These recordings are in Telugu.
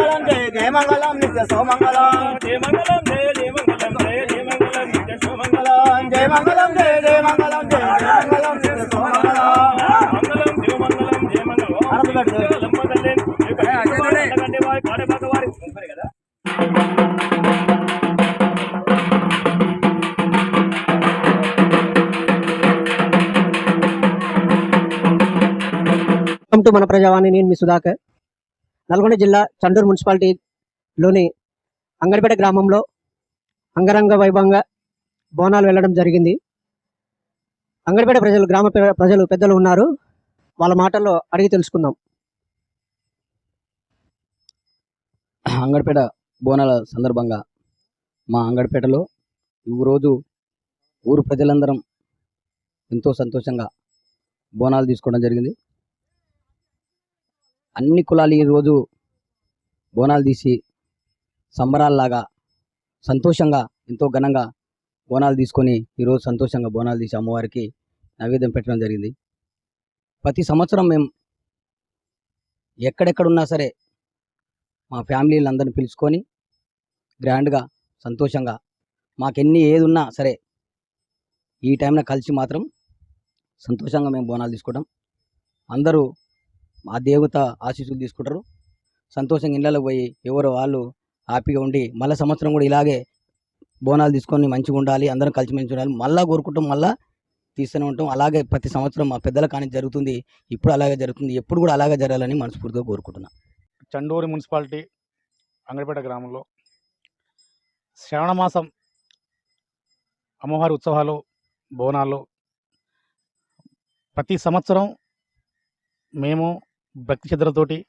మంగళం జయ జయ మంగళం నిత్య సోమంగళం. జయ మంగళం జయ జయ మంగళం జయ జయ మంగళం నిత్య శుభమంగళం జయ మంగళం జయ జయ మంగళం జయ జయ మంగళం నిత్య సోమంగళం. మంగళం శివ మంగళం జయ మంగళం. లంపదల్లే కంటే వారి కాడబాక వారి కదా వెల్కమ్ టు మన ప్రజావాణి నేను మీ సుధాకర్. నల్గొండ జిల్లా చండూరు మున్సిపాలిటీలోని అంగడిపేట గ్రామంలో అంగరంగ వైభవంగా బోనాలు వెళ్ళడం జరిగింది. అంగడిపేట ప్రజలు గ్రామ ప్రజలు పెద్దలు ఉన్నారు. వాళ్ళ మాటల్లో అడిగి తెలుసుకుందాం. అంగడిపేట బోనాల సందర్భంగా మా అంగడిపేటలో ఈ రోజు ఊరు ప్రజలందరం ఎంతో సంతోషంగా బోనాలు తీసుకోవడం జరిగింది. అన్ని కులాలు ఈరోజు బోనాలు తీసి సంబరాల్లాగా సంతోషంగా ఎంతో ఘనంగా బోనాలు తీసుకొని ఈరోజు సంతోషంగా బోనాలు తీసి అమ్మవారికి నైవేద్యం పెట్టడం జరిగింది. ప్రతి సంవత్సరం మేము ఎక్కడెక్కడున్నా సరే మా ఫ్యామిలీలందరిని పిలుచుకొని గ్రాండ్గా సంతోషంగా మాకెన్ని ఏది ఉన్నా సరే ఈ టైంలో కలిసి మాత్రం సంతోషంగా మేము బోనాలు తీసుకుంటాం అందరూ మా దేవత ఆశీస్సులు తీసుకుంటారు. సంతోషంగా ఇళ్ళలో పోయి ఎవరు వాళ్ళు హ్యాపీగా ఉండి మళ్ళీ సంవత్సరం కూడా ఇలాగే బోనాలు తీసుకొని మంచిగా ఉండాలి అందరం కలిసి ఉండాలి మళ్ళీ కోరుకుంటాం మళ్ళీ తీస్తూనే ఉంటాం. అలాగే ప్రతి సంవత్సరం మా పెద్దల కానీ జరుగుతుంది ఇప్పుడు అలాగే జరుగుతుంది ఎప్పుడు కూడా అలాగే జరగాలని మనస్ఫూర్తిగా కోరుకుంటున్నాం. చండూరు మున్సిపాలిటీ అంగడిపేట గ్రామంలో శ్రావణ మాసం అమ్మవారి ఉత్సవాలు బోనాలు. ప్రతి సంవత్సరం మేము భక్తి శ్రద్ధలతోటి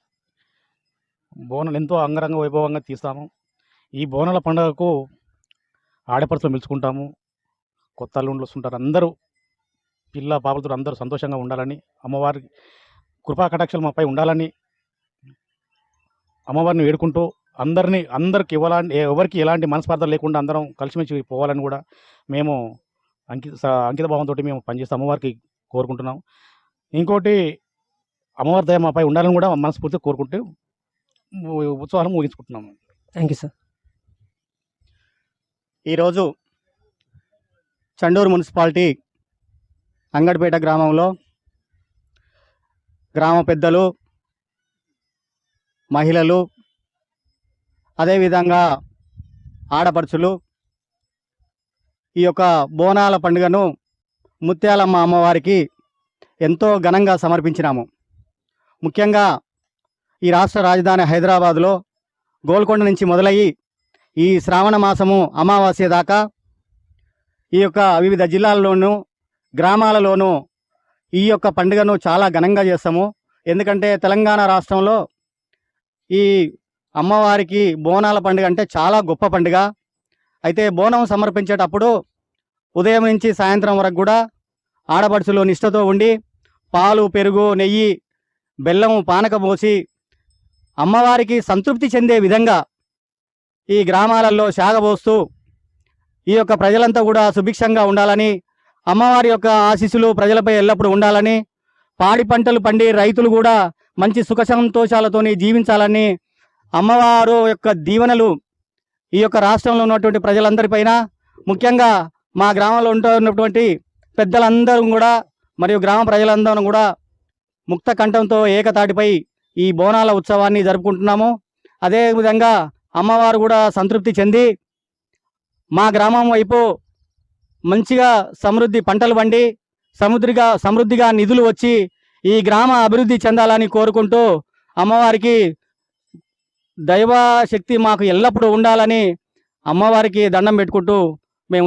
బోనాలు ఎంతో అంగరంగ వైభవంగా తీస్తాము. ఈ బోనాల పండుగకు ఆడపడుచులు పిలుచుకుంటాము కొత్త అల్లుండ్లు వస్తుంటారు. అందరూ పిల్ల పాపలతో అందరూ సంతోషంగా ఉండాలని అమ్మవారి కృపా కటాక్షలు మాపై ఉండాలని అమ్మవారిని వేడుకుంటూ అందరినీ అందరికి ఇవ్వాలని ఎవరికి ఎలాంటి మనస్పార్థం లేకుండా అందరం కలిసిమెలిసి పోవాలని కూడా మేము అంకిత స- అంకిత భావంతో మేము పనిచేస్తాం అమ్మవారికి కోరుకుంటున్నాం. ఇంకోటి అమ్మవారి దయ మాపై ఉండాలని కూడా మనస్ఫూర్తిగా కోరుకుంటూ ఉ- ఉత్సవాలు ముగించుకుంటున్నాము. థ్యాంక్ యూ సార్ ఈరోజు చండూరు మున్సిపాలిటీ అంగడిపేట గ్రామంలో గ్రామ పెద్దలు మహిళలు అదేవిధంగా ఆడపడుచులు ఈ యొక్క బోనాల పండుగను ముత్యాలమ్మ అమ్మవారికి ఎంతో ఘనంగా సమర్పించినాము. ముఖ్యంగా ఈ రాష్ట్ర రాజధాని హైదరాబాదులో గోల్కొండ నుంచి మొదలయ్యి ఈ శ్రావణ మాసము అమావాస్య దాకా ఈ యొక్క వివిధ జిల్లాల్లోనూ గ్రామాలలోనూ ఈ యొక్క పండుగను చాలా ఘనంగా చేస్తాము. ఎందుకంటే తెలంగాణ రాష్ట్రంలో ఈ అమ్మవారికి బోనాల పండుగ అంటే చాలా గొప్ప పండుగ. అయితే బోనం సమర్పించేటప్పుడు ఉదయం నుంచి సాయంత్రం వరకు కూడా ఆడపడుచులు నిష్టతో ఉండి పాలు పెరుగు నెయ్యి బెల్లము పానక పోసి అమ్మవారికి సంతృప్తి చెందే విధంగా ఈ గ్రామాలలో శాగబోస్తూ ఈ యొక్క ప్రజలంతా కూడా సుభిక్షంగా ఉండాలని అమ్మవారి యొక్క ఆశీస్సులు ప్రజలపై ఎల్లప్పుడూ ఉండాలని పాడి పంటలు పండి రైతులు కూడా మంచి సుఖ సంతోషాలతోని జీవించాలని అమ్మవారు యొక్క దీవెనలు ఈ యొక్క రాష్ట్రంలో ఉన్నటువంటి ప్రజలందరిపైన ముఖ్యంగా మా గ్రామంలో ఉంటున్నటువంటి పెద్దలందరూ కూడా మరియు గ్రామ ప్రజలందరూ కూడా ముక్త కంఠంతో ఏకతాటిపై ఈ బోనాల ఉత్సవాన్ని జరుపుకుంటున్నాము. అదేవిధంగా అమ్మవారు కూడా సంతృప్తి చెంది మా గ్రామం వైపు మంచిగా సమృద్ధి పంటలు పండి సముద్రిగా సమృద్ధిగా నిధులు వచ్చి ఈ గ్రామ అభివృద్ధి చెందాలని కోరుకుంటూ అమ్మవారికి దైవ శక్తి మాకు ఎల్లప్పుడూ ఉండాలని అమ్మవారికి దండం పెట్టుకుంటూ